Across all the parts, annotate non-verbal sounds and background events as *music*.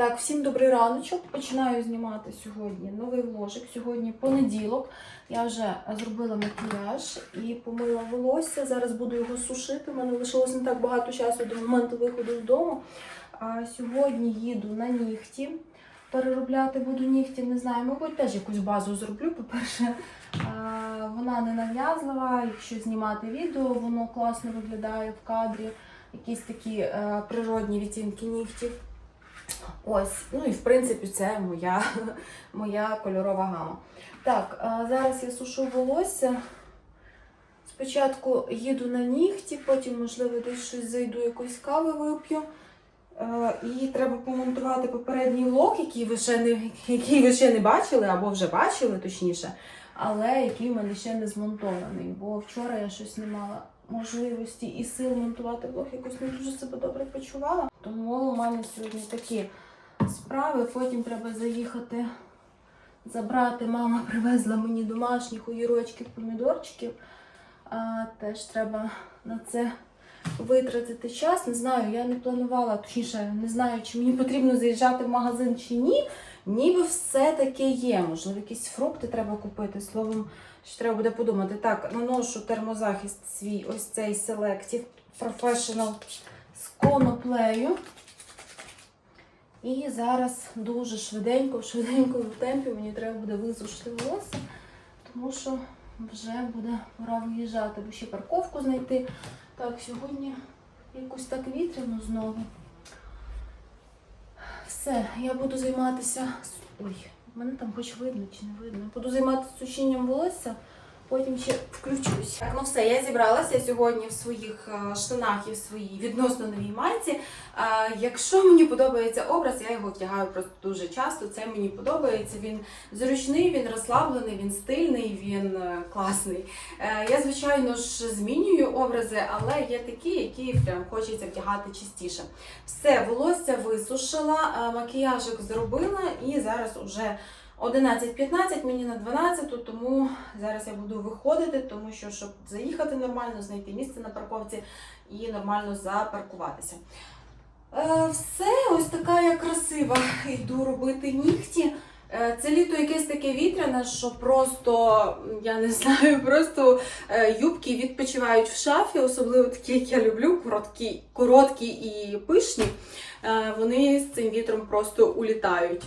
Так, всім добрий раночок. Починаю знімати сьогодні новий вложик. Сьогодні понеділок. Я вже зробила макіяж і помила волосся. Зараз буду його сушити. У мене лишилось не так багато часу до моменту виходу з дому. А сьогодні їду на нігті. Переробляти буду нігті, не знаю, мабуть, теж якусь базу зроблю. По-перше, вона не нав'язлива. Якщо знімати відео, воно класно виглядає в кадрі. Якісь такі е, природні відтінки нігтів. Ось, ну і в принципі це моя, *laughs* моя кольорова гама. Так, зараз я сушу волосся. Спочатку їду на нігті, потім, можливо, десь щось зайду, якоїсь кави вип'ю. Е, І треба помонтувати попередній лок, який ви, ще не, який ви ще не бачили, або вже бачили, точніше, але який в мене ще не змонтований. Бо вчора я щось не мала можливості і сил монтувати влог, якось не дуже себе добре почувала. Тому у мене сьогодні такі справи. Потім треба заїхати забрати. Мама привезла мені домашніх огірочків, помідорчиків. А, теж треба на це витратити час. Не знаю, я не планувала, точніше, не знаю, чи мені потрібно заїжджати в магазин чи ні. Ніби все таке є. Можливо, якісь фрукти треба купити. Словом, що треба буде подумати. Так, наношу термозахист свій, ось цей Selective Professional з коноплею. І зараз дуже швиденько, в темпі мені треба буде висушити волосся, тому що вже буде пора виїжджати, бо ще парковку знайти. Так, сьогодні якось так вітряно знову. Все, я буду займатися. Ой, мене там хоч видно чи не видно. Буду займатися сушінням волосся, потім ще включусь. Так, ну все, я зібралася сьогодні в своїх е, штанах і в своїй відносно новій майці. Е, Якщо мені подобається образ, я його вдягаю просто дуже часто. Це мені подобається. Він зручний, він розслаблений, він стильний, він е, класний. Я, звичайно ж, змінюю образи, але є такі, які прям хочеться вдягати частіше. Все, волосся висушила, макіяжик зробила і зараз уже 11.15, мені на 12, тому зараз я буду виходити, тому що щоб заїхати нормально, знайти місце на парковці і нормально запаркуватися. Е, Все, ось така я красива. Йду робити нігті. Е, Це літо якесь таке вітряне, що просто, я не знаю, просто е, юбки відпочивають в шафі, особливо такі, як я люблю, короткі, короткі і пишні. Вони з цим вітром просто улітають.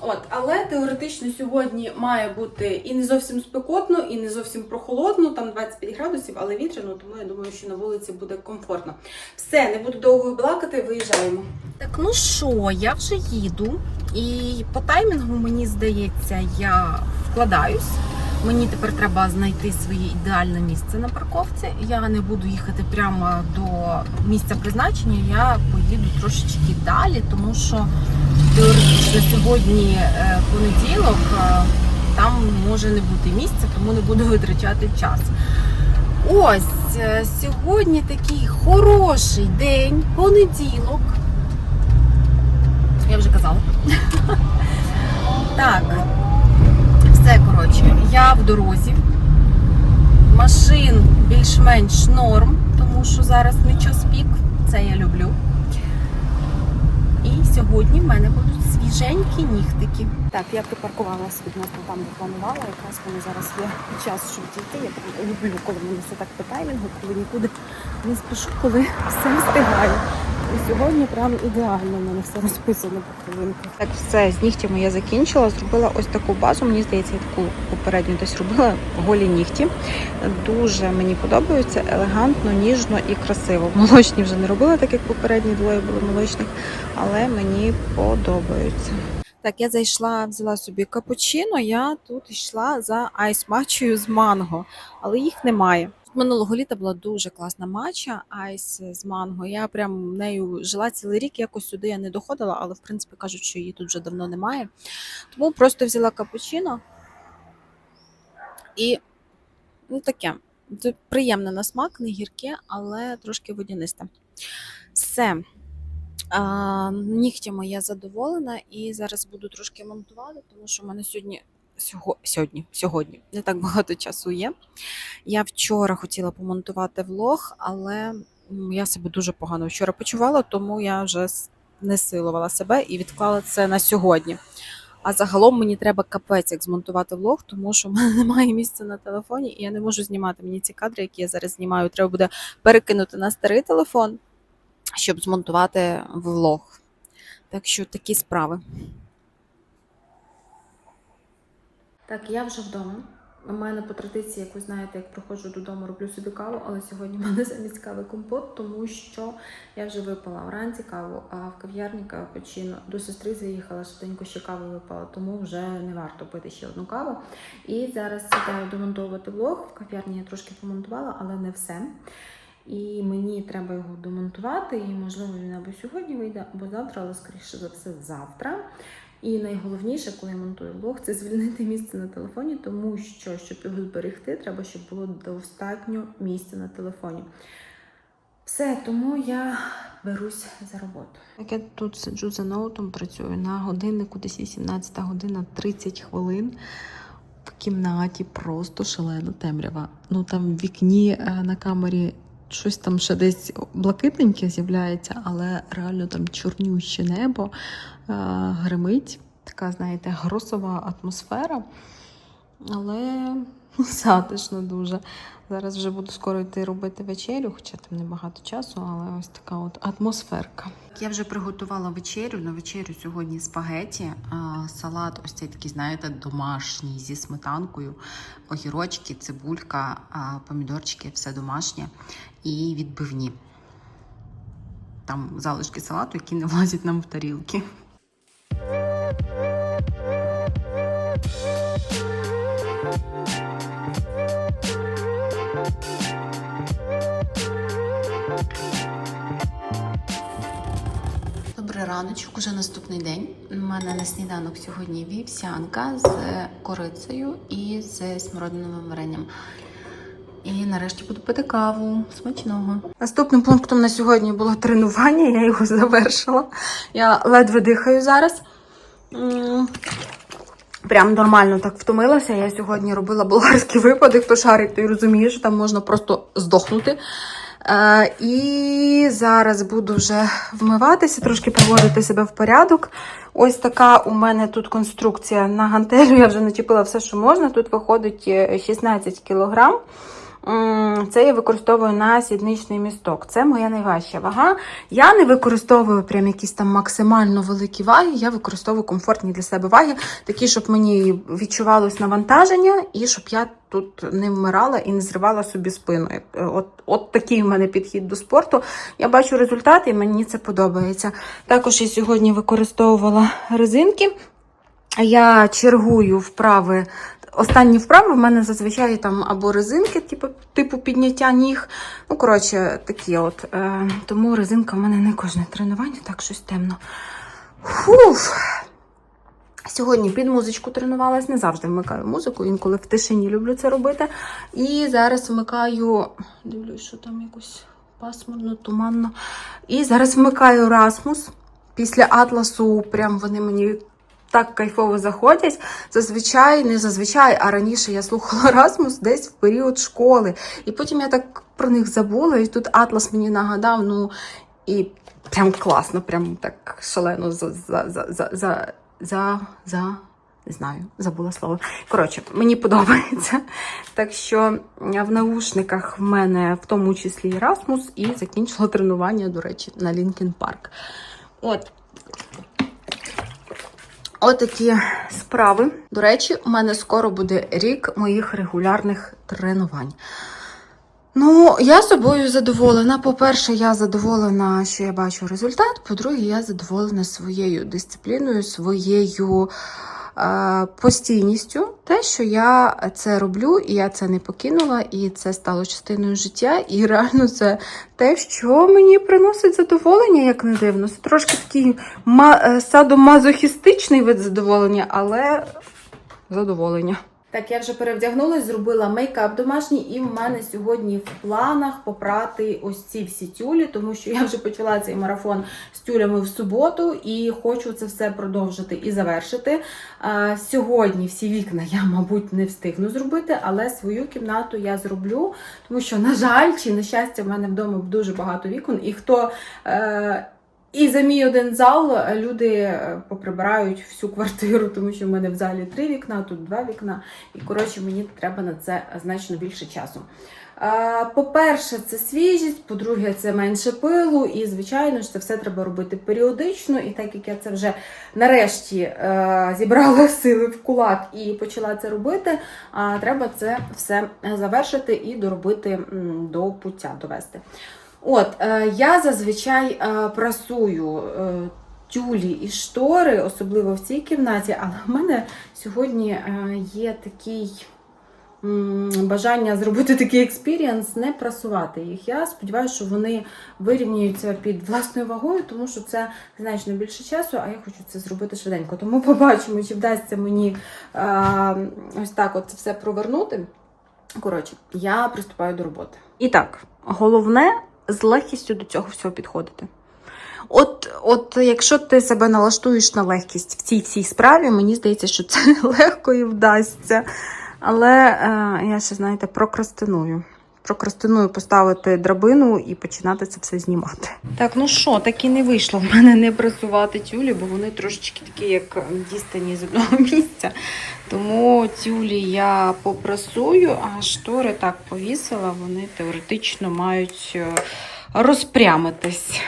От, але теоретично сьогодні має бути і не зовсім спекотно, і не зовсім прохолодно, там 25 градусів, але вітряно, тому я думаю, що на вулиці буде комфортно. Все, не буду довго балакати, виїжджаємо. Так, ну що, я вже їду, і по таймінгу, мені здається, я вкладаюсь. Мені тепер треба знайти своє ідеальне місце на парковці. Я не буду їхати прямо до місця призначення, я поїду трошечки далі, тому що теоретично сьогодні е, понеділок, е, там може не бути місця, тому не буду витрачати час. Ось е, сьогодні такий хороший день, понеділок. Я вже казала. *laughs* Так, все коротше, я в дорозі. Машин більш-менш норм, тому що зараз не час пік, це я люблю. І сьогодні в мене будуть свіженькі нігтики. Так, я припаркувалася відносно там, де планувала. Якраз в мене зараз є час, щоб дійти. Я люблю, коли мене все так по таймінгу, коли нікуди не спішу, коли все встигаю. І сьогодні прям ідеально в мене все розписано по хвилинках. Так, все, з нігтями я закінчила. Зробила ось таку базу. Мені здається, я таку попередню десь робила голі нігті. Дуже мені подобаються, елегантно, ніжно і красиво. *laughs* Молочні вже не робила, так як попередні двоє були молочних, але мені подобаються. Так, я зайшла, взяла собі капучино. Я тут йшла за айс-матчею з манго, але їх немає. Минулого літа була дуже класна матча айс з манго. Я прям нею жила цілий рік. Якось сюди я не доходила, але в принципі кажуть, що її тут вже давно немає. Тому просто взяла капучино і ну таке. Приємне на смак, не гірке, але трошки водянисте. Все. А, нігтями я задоволена і зараз буду трошки монтувати, тому що в мене сьогодні, сього- сьогодні, сьогодні не так багато часу є. Я вчора хотіла помонтувати влог, але я себе дуже погано вчора почувала, тому я вже не силувала себе і відклала це на сьогодні. А загалом мені треба капець як змонтувати влог, тому що в мене *laughs* немає місця на телефоні, і я не можу знімати мені ці кадри, які я зараз знімаю. Треба буде перекинути на старий телефон, щоб змонтувати влог. Так що такі справи. Так, я вже вдома. У мене по традиції, як ви знаєте, як приходжу додому, роблю собі каву, але сьогодні в мене *laughs* замість кави компот, тому що я вже випила вранці каву, а в кав'ярні капучино до сестри заїхала, швиденько ще каву випала, тому вже не варто пити ще одну каву. І зараз сідаю домонтовувати влог. В кав'ярні я трошки помонтувала, але не все. І мені треба його домонтувати, і можливо він або сьогодні вийде, або завтра, але скоріше за все завтра. І найголовніше, коли я монтую влог, це звільнити місце на телефоні, тому що, щоб його зберегти, треба, щоб було достатньо місця на телефоні. Все, тому я берусь за роботу. Як я тут сиджу за ноутом, працюю на годиннику, десь 18 година 30 хвилин. В кімнаті просто шалена темрява. Ну там в вікні е, на камері щось там ще десь блакитненьке з'являється, але реально там чорнюще небо гримить. Така, знаєте, гросова атмосфера. Але затишно дуже. Зараз вже буду скоро йти робити вечерю, хоча там небагато часу, але ось така от атмосферка. Я вже приготувала вечерю. На вечерю сьогодні спагеті, салат, ось цей такий, знаєте, домашній зі сметанкою, огірочки, цибулька, помідорчики, все домашнє і відбивні. Там залишки салату, які не влазять нам в тарілки. Раночок, уже наступний день. У мене на сніданок сьогодні вівсянка з корицею і з смородиновим варенням. І нарешті буду пити каву. Смачного. Наступним пунктом на сьогодні було тренування, я його завершила. Я ледве дихаю зараз. Прям нормально так втомилася. Я сьогодні робила болгарський випадок, хто шарить, той розуміє, що там можна просто здохнути. Е, і зараз буду вже вмиватися, трошки приводити себе в порядок. Ось така у мене тут конструкція на гантелю. Я вже начепила все, що можна. Тут виходить е, 16 кілограм. Це я використовую на сідничний місток. Це моя найважча вага. Я не використовую прям якісь там максимально великі ваги. Я використовую комфортні для себе ваги, такі, щоб мені відчувалось навантаження, і щоб я тут не вмирала і не зривала собі спину. Е, От, от такий у мене підхід до спорту. Я бачу результати, і мені це подобається. Також я сьогодні використовувала резинки. Я чергую вправи. Останні вправи в мене зазвичай там або резинки, типу, типу підняття ніг. Ну, коротше, такі от. Е, тому резинка в мене не кожне тренування, так щось темно. Фуф. Сьогодні під музичку тренувалась, не завжди вмикаю музику, інколи в тишині люблю це робити. І зараз вмикаю, дивлюсь, що там якось пасмурно, туманно. І зараз вмикаю Расмус. Після атласу прям вони мені так кайфово заходять. Зазвичай, не зазвичай, а раніше я слухала *laughs* Расмус десь в період школи. І потім я так про них забула, і тут Атлас мені нагадав, ну і прям класно, прям так шалено за, за, за, за, за, за, за не знаю, забула слово. Коротше, мені подобається. Так що в наушниках в мене в тому числі Erasmus і закінчила тренування, до речі, на Лінкен Парк. От. Отакі справи. До речі, у мене скоро буде рік моїх регулярних тренувань. Ну, я собою задоволена. По-перше, я задоволена, що я бачу результат. По-друге, я задоволена своєю дисципліною, своєю постійністю. Те, що я це роблю, і я це не покинула, і це стало частиною життя. І реально це те, що мені приносить задоволення, як не дивно. Це трошки такий е, садомазохістичний вид задоволення, але задоволення. Так, я вже перевдягнулась, зробила мейкап домашній, і в мене сьогодні в планах попрати ось ці всі тюлі, тому що я вже почала цей марафон з тюлями в суботу і хочу це все продовжити і завершити. Сьогодні всі вікна я, мабуть, не встигну зробити, але свою кімнату я зроблю, тому що, на жаль, чи на щастя, в мене вдома дуже багато вікон, і хто. І за мій один зал е, люди е, поприбирають всю квартиру, тому що в мене в залі три вікна, тут два вікна. І коротше, мені треба на це значно більше часу. Е, По-перше, це свіжість, по-друге, це менше пилу, і, звичайно ж, це все треба робити періодично. І так як я це вже нарешті зібрала *laughs* сили в кулак і почала це робити, треба це все завершити і доробити до пуття довести. От, е, я зазвичай е, прасую е, тюлі і штори, особливо в цій кімнаті, але в мене сьогодні є такий бажання зробити такий експірієнс, не прасувати їх. Я сподіваюся, що вони вирівнюються під власною вагою, тому що це значно більше часу, а я хочу це зробити швиденько. Тому побачимо, чи вдасться мені е, ось так от все провернути. Коротше, я приступаю до роботи. І так, головне з легкістю до цього всього підходити. От, от якщо ти себе налаштуєш на легкість в цій всій справі, мені здається, що це *laughs* легко і вдасться. Але е, я ще, знаєте, прокрастиную. Прокрастиную поставити драбину і починати це все знімати. Так, ну що, так і не вийшло в мене не прасувати тюлі, бо вони трошечки такі, як дістані з одного *laughs* місця. Тому тюлі я попрасую, а штори так повісила, вони теоретично мають е, розпрямитись.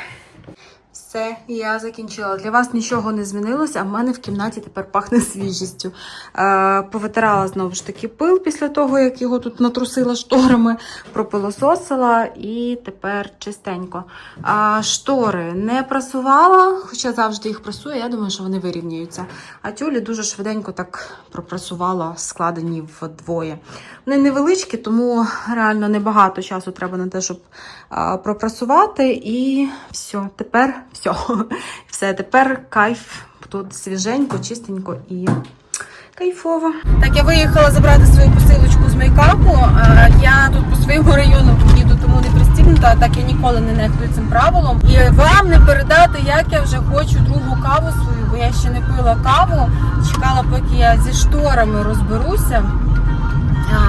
Все, я закінчила. Для вас нічого не змінилося, а в мене в кімнаті тепер пахне свіжістю. Е, повитирала знову ж таки пил після того, як його тут натрусила шторами, пропилососила і тепер чистенько. А штори не прасувала, хоча завжди їх прасую, я думаю, що вони вирівнюються. А тюлі дуже швиденько так пропрасувала, складені вдвоє. Вони невеличкі, тому реально небагато часу треба на те, щоб а, пропрасувати. І все, тепер все. *laughs* Все, тепер кайф. Тут свіженько, чистенько і кайфово. Так, я виїхала забрати свою посилочку з мейкапу. Е, Я тут по своєму району їду, тому не пристібнута, так я ніколи не нехтую цим правилом. І вам не передати, як я вже хочу другу каву свою, бо я ще не пила каву. Чекала, поки я зі шторами розберуся.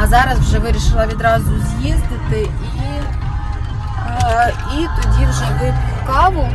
А зараз вже вирішила відразу з'їздити і, е, і тоді вже вип'ю каву.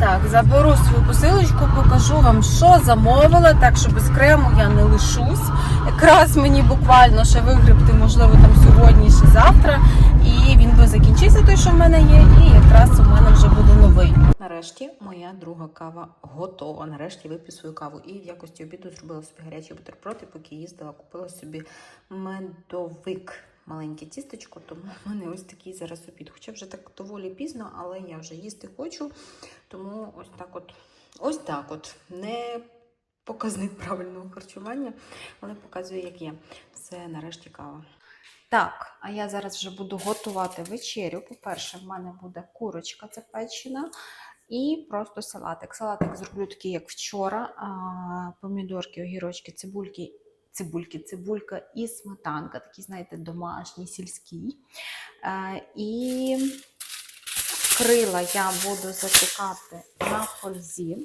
Так, заберу свою посилочку, покажу вам, що замовила, так що без крему я не лишусь. Якраз мені буквально ще вигребти, можливо, там сьогодні чи завтра. І він би закінчився той, що в мене є, і якраз у мене вже буде новий. Нарешті моя друга кава готова. Нарешті вип'ю свою каву. І в якості обіду зробила собі гарячий бутерброд, і поки їздила, купила собі медовик. Маленьке тістечко, тому в мене ось такий зараз обід. Хоча вже так доволі пізно, але я вже їсти хочу. Тому ось так от, ось так от. Не показник правильного харчування, але показує, як є. Це нарешті кава. Так, а я зараз вже буду готувати вечерю. По-перше, в мене буде курочка запечена. І просто салатик. Салатик зроблю такий, як вчора. Помідорки, огірочки, цибульки, цибульки, цибулька і сметанка. Такий, знаєте, домашній, сільський. Е, і крила я буду запікати на фользі.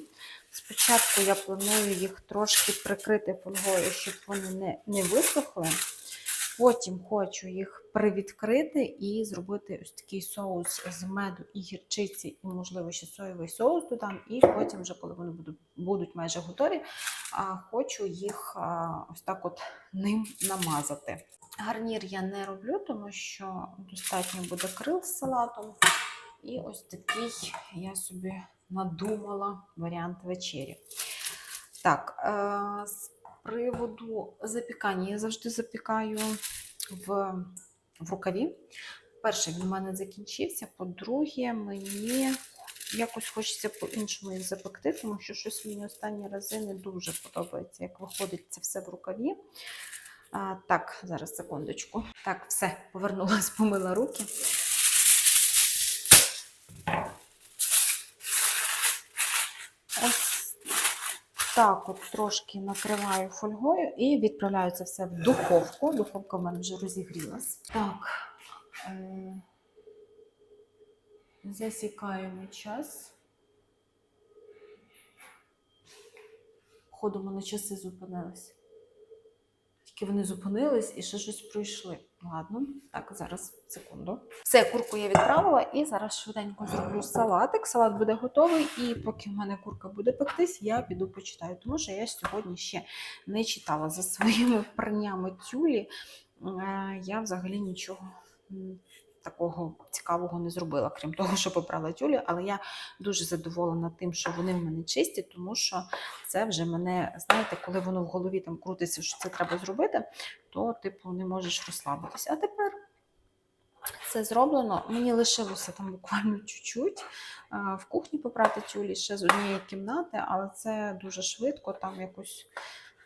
Спочатку я планую їх трошки прикрити фольгою, щоб вони не, не висохли. Потім хочу їх привідкрити і зробити ось такий соус з меду і гірчиці, і, можливо, ще соєвий соус додам. І потім, вже коли вони будуть, будуть майже готові, хочу їх ось так от ним намазати. Гарнір я не роблю, тому що достатньо буде крил з салатом. І ось такий я собі надумала варіант вечері. Так, е, приводу запікання. Я завжди запікаю в, в рукаві. Перше, він у мене закінчився. По-друге, мені якось хочеться по-іншому їх запекти, тому що щось мені останні рази не дуже подобається, як виходить це все в рукаві. А, так, зараз секундочку. Так, все, повернулася, помила руки. Так от трошки накриваю фольгою і відправляю це все в духовку. Духовка в мене вже розігрілась. Так. Е- засікаємо час. Ходимо на часи зупинились. Тільки вони зупинились і ще щось пройшли. Ладно, так, зараз секунду. Все, курку я відправила, і зараз швиденько зроблю салатик. Салат буде готовий, і поки в мене курка буде пектись, я піду почитаю. Тому що я сьогодні ще не читала за своїми праннями тюлі. Е, Я взагалі нічого такого цікавого не зробила, крім того, що попрала тюлі, але я дуже задоволена тим, що вони в мене чисті, тому що це вже мене, знаєте, коли воно в голові там крутиться, що це треба зробити, то типу не можеш розслабитися. А тепер це зроблено. Мені лишилося там буквально чуть-чуть е, в кухні попрати тюлі ще з однієї кімнати, але це дуже швидко, там якось.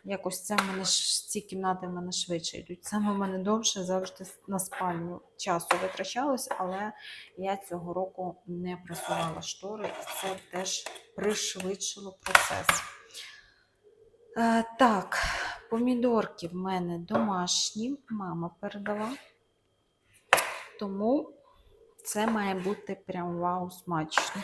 Якось це в мене ці кімнати в мене швидше йдуть. Саме в мене довше завжди на спальню часу витрачалось, але я цього року не прасувала штори, і це теж пришвидшило процес. Е, так, помідорки в мене домашні, мама передала. Тому це має бути прям вау смачно.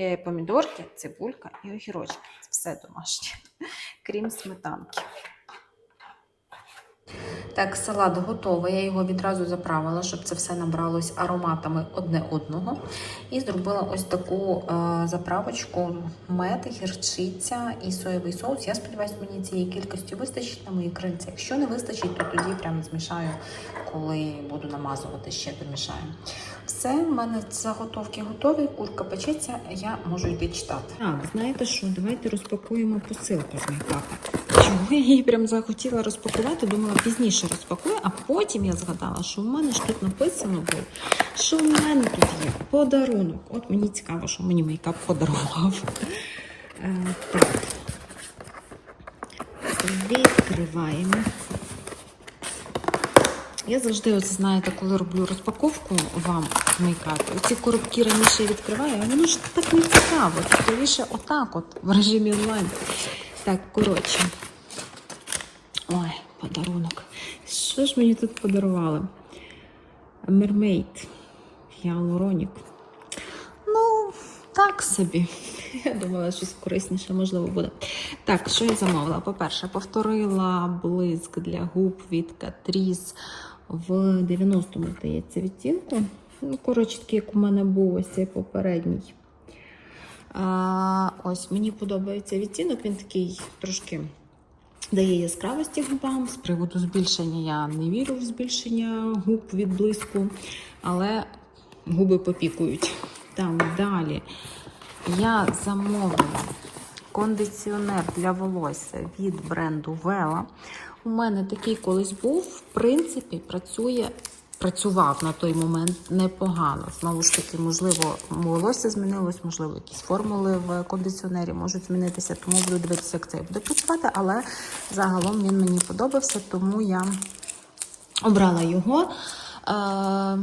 Е, Помідорки, цибулька і огірочки. Це все домашнє, *laughs* крім сметанки. Так, салат готовий. Я його відразу заправила, щоб це все набралось ароматами одне одного. І зробила ось таку е, заправочку: мед, гірчиця і соєвий соус. Я сподіваюся, мені цієї кількості вистачить на мої крильці. Якщо не вистачить, то тоді прямо змішаю, коли буду намазувати, ще домішаю. Все, в мене заготовки готові, курка печеться, я можу йти читати. Так, знаєте що, давайте розпакуємо посилку з мейкапа. Я її прям захотіла розпакувати, думала пізніше розпакую, а потім я згадала, що в мене ж тут написано було, що в мене тут є подарунок. От мені цікаво, що мені мейкап подарував. Е, так. Відкриваємо. Я завжди, оце, знаєте, коли роблю розпаковку вам в мейкапі, оці коробки раніше відкриваю, воно ж так не цікаво. Цікавіше отак от в режимі онлайн. Так, коротше. Ой, подарунок. Що ж мені тут подарували? Мермейд. Гіалуронік. Ну, так собі. *laughs* Я думала, щось корисніше, можливо, буде. Так, що я замовила? По-перше, повторила блиск для губ від Catrice в 90-му, здається, відтінку. Ну, коротше, такий, як у мене був ось цей попередній. А, ось мені подобається відтінок, він такий трошки дає яскравості губам. З приводу збільшення я не вірю в збільшення губ від блиску, але губи попікують. Там далі я замовила кондиціонер для волосся від бренду Vela. У мене такий колись був, в принципі, працює. Працював на той момент непогано. Знову ж таки, можливо, волосся змінилось, можливо, якісь формули в кондиціонері можуть змінитися, тому буду дивитися, як це буде працювати. Але загалом він мені подобався, тому я обрала його. Е,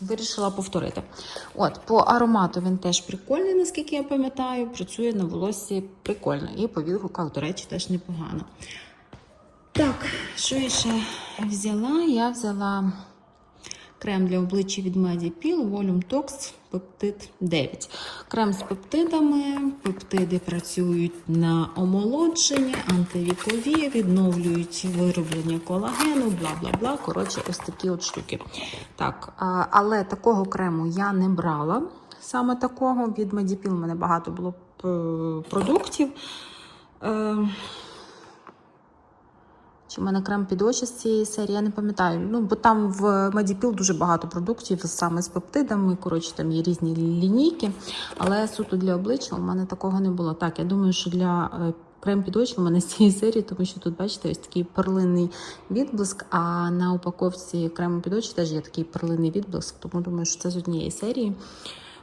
Вирішила повторити. От, по аромату він теж прикольний, наскільки я пам'ятаю. Працює на волоссі прикольно. І по відгуках, до речі, теж непогано. Так, що я ще взяла? Я взяла крем для обличчя від Medipil Volume Tox Peptid 9. Крем з пептидами. Пептиди працюють на омолодження, антивікові, відновлюють вироблення колагену, бла бла бла. Коротше, ось такі от штуки. Так, але такого крему я не брала. Саме такого від Medipil у мене багато було е, продуктів. Чи в мене крем під очі з цієї серії, я не пам'ятаю. Ну, бо там в Medipil дуже багато продуктів саме з пептидами. Коротше, там є різні лінійки. Але суто для обличчя у мене такого не було. Так, я думаю, що для е, крем під очі у мене з цієї серії, тому що тут, бачите, ось такий перлинний відблиск. А на упаковці крему під очі теж є такий перлинний відблиск, тому думаю, що це з однієї серії.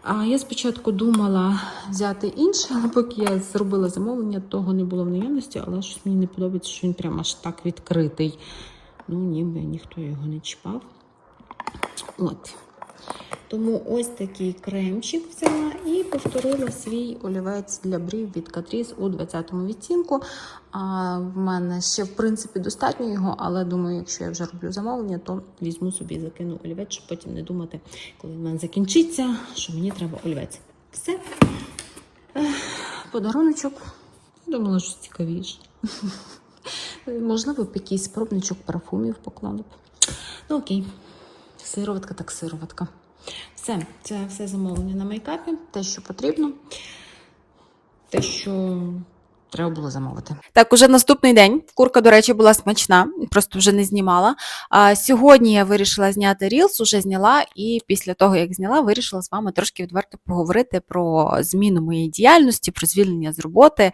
Я спочатку думала взяти інше, але поки я зробила замовлення, того не було в наявності, але щось мені не подобається, що він прямо аж так відкритий. Ну, ніби ніхто його не чіпав. От. Тому ось такий кремчик взяла і повторила свій олівець для брів від Catrice у 20-му відтінку. А, в мене ще, в принципі, достатньо його, але думаю, якщо я вже роблю замовлення, то візьму собі закину олівець, щоб потім не думати, коли в мене закінчиться, що мені треба олівець. Все. Подаруночок. Думала, що цікавіше. *laughs* Можливо, б якийсь пробничок парфумів поклали б. Ну окей. Сироватка так сироватка. Все, це все замовлення на мейкапі, те, що потрібно, те, що треба було замовити. Так, уже наступний день. Курка, до речі, була смачна, просто вже не знімала. А сьогодні я вирішила зняти рілс, уже зняла, і після того, як зняла, вирішила з вами трошки відверто поговорити про зміну моєї діяльності, про звільнення з роботи.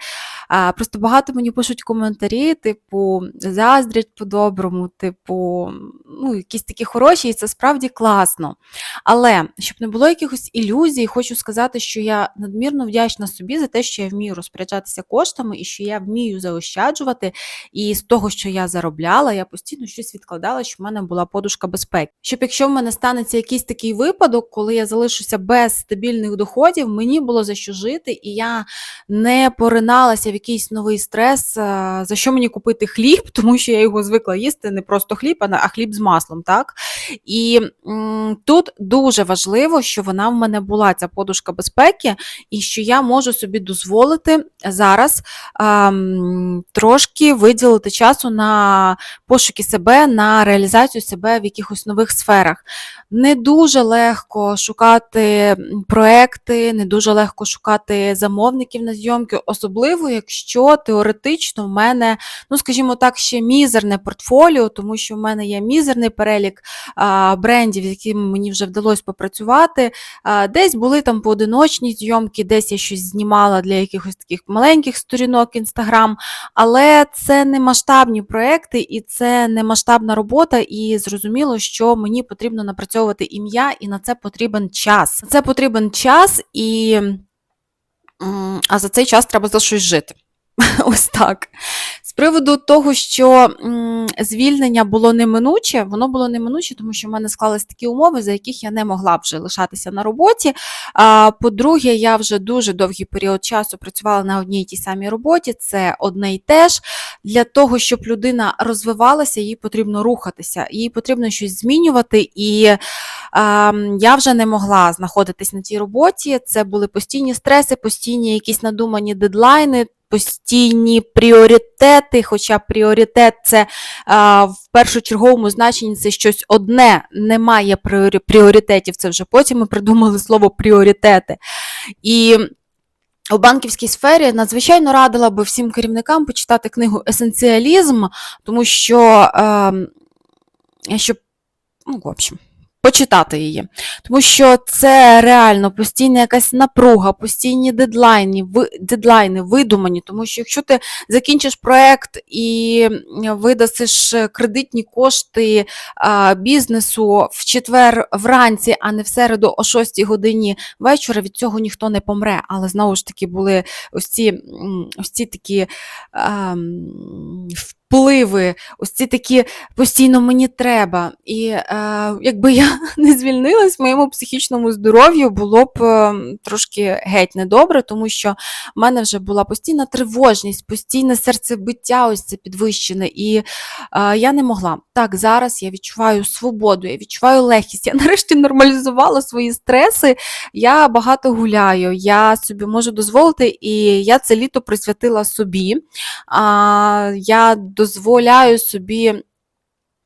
А, просто багато мені пишуть коментарі, типу, заздрять по-доброму, типу, ну, якісь такі хороші, і це справді класно. Але щоб не було якихось ілюзій, хочу сказати, що я надмірно вдячна собі за те, що я вмію розпоряджатися коштами і що я вмію заощаджувати. І з того, що я заробляла, я постійно щось відкладала, щоб в мене була подушка безпеки. Щоб якщо в мене станеться якийсь такий випадок, коли я залишуся без стабільних доходів, мені було за що жити, і я не пориналася в якийсь новий стрес, за що мені купити хліб, *laughs* тому що я його звикла їсти не просто хліб, а хліб з маслом. так? І м, тут дуже важливо, що вона в мене була, ця подушка безпеки, і що я можу собі дозволити зараз трошки виділити часу на пошуки себе, на реалізацію себе в якихось нових сферах. Не дуже легко шукати проекти, не дуже легко шукати замовників на зйомки, особливо якщо теоретично в мене, ну скажімо так, ще мізерне портфоліо, тому що в мене є мізерний перелік брендів, з якими мені вже вдалося попрацювати. Десь були там поодиночні зйомки, десь я щось знімала для якихось таких маленьких сторінок Інстаграм, але це не масштабні проекти і це не масштабна робота. І зрозуміло, що мені потрібно напрацьовувати ім'я, і на це потрібен час. На це потрібен час, і а за цей час треба за щось жити. *laughs* Ось так. З приводу того, що звільнення було неминуче, воно було неминуче, тому що в мене склались такі умови, за яких я не могла вже лишатися на роботі. А, по-друге, я вже дуже довгий період часу працювала на одній і тій самій роботі, це одне й те ж. Для того, щоб людина розвивалася, їй потрібно рухатися, їй потрібно щось змінювати. І а, я вже не могла знаходитись на тій роботі. Це були постійні стреси, постійні якісь надумані дедлайни. Постійні пріоритети, хоча пріоритет це а, в першочерговому значенні це щось одне, немає пріоритетів. Це вже потім ми придумали слово пріоритети. І у банківській сфері надзвичайно радила би всім керівникам почитати книгу Есенціалізм, тому що ем, щоб, ну, в общем, почитати її. Тому що це реально постійна якась напруга, постійні дедлайни, дедлайни видумані. Тому що якщо ти закінчиш проект і видасиш кредитні кошти бізнесу в четвер вранці, а не в середу о 6 годині вечора, від цього ніхто не помре. Але знову ж таки були ось ці, ось ці такі ем, впливи, ось ці такі постійно мені треба. І е, якби я *laughs* не звільнилась, моєму психічному здоров'ю було б е, трошки геть недобре, тому що в мене вже була постійна тривожність, постійне серцебиття, ось це підвищене. І е, я не могла. Так, зараз я відчуваю свободу, я відчуваю легкість. Я *laughs* нарешті нормалізувала свої стреси. Я багато гуляю, я собі можу дозволити, і я це літо присвятила собі. А, я дозволяю собі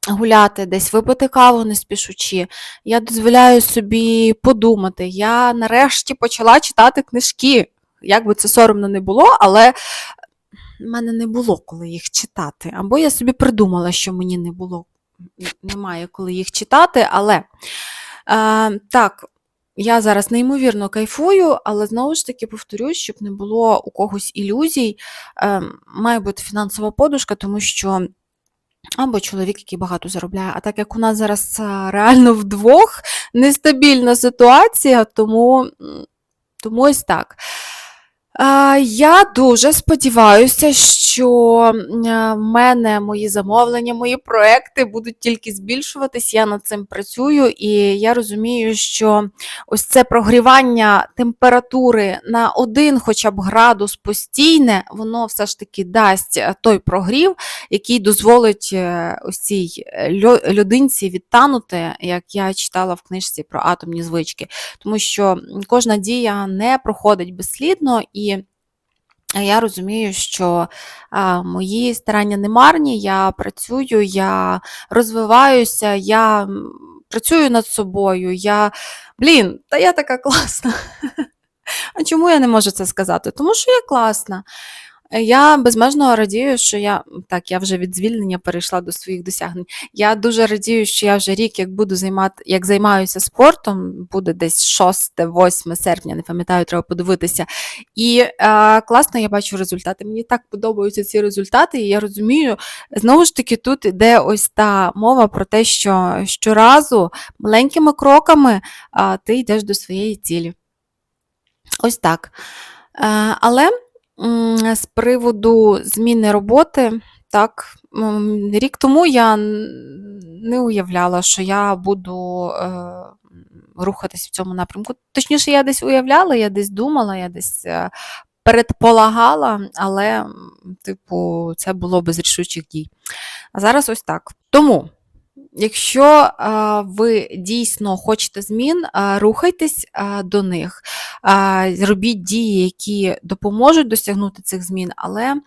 гуляти, десь випити каву не спішучи. Я дозволяю собі подумати. Я нарешті почала читати книжки. Як би це соромно не було, але в мене не було коли їх читати. Або я собі придумала, що мені не було, немає коли їх читати, але е, так. Я зараз неймовірно кайфую, але знову ж таки повторюсь, щоб не було у когось ілюзій, е, має бути фінансова подушка, тому що або чоловік, який багато заробляє. А так як у нас зараз е, реально вдвох нестабільна ситуація, тому, тому ось так. Я дуже сподіваюся, що е, в мене мої замовлення, мої проекти будуть тільки збільшуватись. Я над цим працюю, і я розумію, що ось це прогрівання температури на один хоча б градус постійне, воно все ж таки дасть е, той прогрів, який дозволить е, ось цій людинці відтанути, як я читала в книжці про атомні звички. Тому що кожна дія не проходить безслідно і. Я розумію, що мої старання не марні, я працюю, я розвиваюся, я працюю над собою. Я, блін, та я така *laughs* класна. А чому я не можу це сказати? Тому що я класна. Е, Я безмежно радію, що я так, я вже від звільнення перейшла до своїх досягнень. Я дуже радію, що я вже рік, як буду займати, як займаюся спортом, буде десь 6-8 серпня, не пам'ятаю, треба подивитися. І е, класно я бачу результати. Мені так подобаються ці результати, і я розумію, знову ж таки, тут іде ось та мова про те, що щоразу маленькими кроками а, ти йдеш до своєї цілі. Ось так. Е, але з приводу зміни роботи, так, рік тому я не уявляла, що я буду е, рухатись в цьому напрямку. Точніше, я десь уявляла, я десь думала, я десь е, передполагала, але, типу, це було без рішучих дій. А зараз ось так. Тому. Якщо ви дійсно хочете змін, рухайтесь до них, робіть дії, які допоможуть досягнути цих змін, але,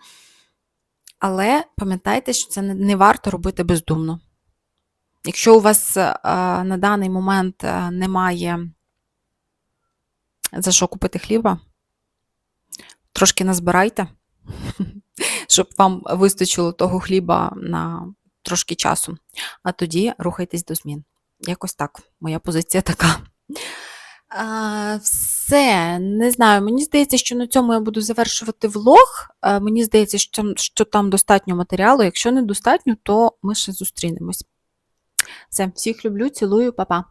але пам'ятайте, що це не, варто робити бездумно. Якщо у вас на даний момент немає за що купити хліба, трошки назбирайте, *laughs* щоб вам вистачило того хліба на трошки часу, а тоді рухайтесь до змін. Якось так. Моя позиція така. А, все, не знаю. Мені здається, що на цьому я буду завершувати влог. А, мені здається, що, що там достатньо матеріалу. Якщо недостатньо, то ми ще зустрінемось. Все, всіх люблю, цілую, па-па.